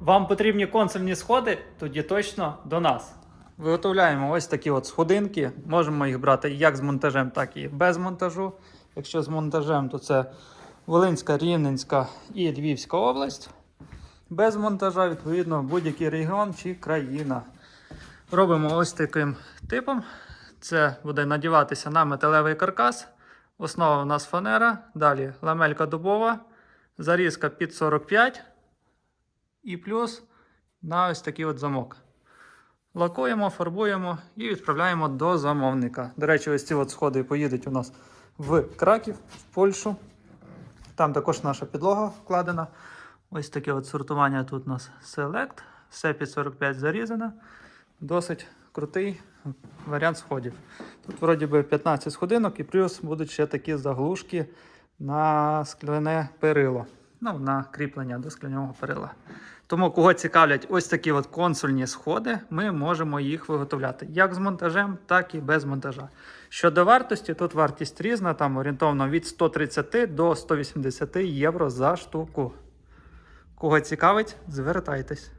Вам потрібні консольні сходи, тоді точно до нас. Виготовляємо ось такі от сходинки. Можемо їх брати як з монтажем, так і без монтажу. Якщо з монтажем, то це Волинська, Рівненська і Львівська область. Без монтажа, відповідно, будь-який регіон чи країна. Робимо ось таким типом. Це буде надіватися на металевий каркас. Основа у нас фанера. Далі ламелька дубова, зарізка під 45 і плюс на ось такий от замок. Лакуємо, фарбуємо і відправляємо до замовника. До речі, ось ці от сходи поїдуть у нас в Краків, в Польщу. Там також наша підлога вкладена. Ось таке от сортування тут у нас Select. Все під 45 зарізано. Досить крутий варіант сходів. Тут вроді би 15 сходинок і плюс будуть ще такі заглушки на скляне перило. Ну, на кріплення до скляного перила. Тому, кого цікавлять ось такі от консольні сходи, ми можемо їх виготовляти як з монтажем, так і без монтажа. Щодо вартості, тут вартість різна, там орієнтовно від 130 до 180 євро за штуку. Кого цікавить, звертайтесь.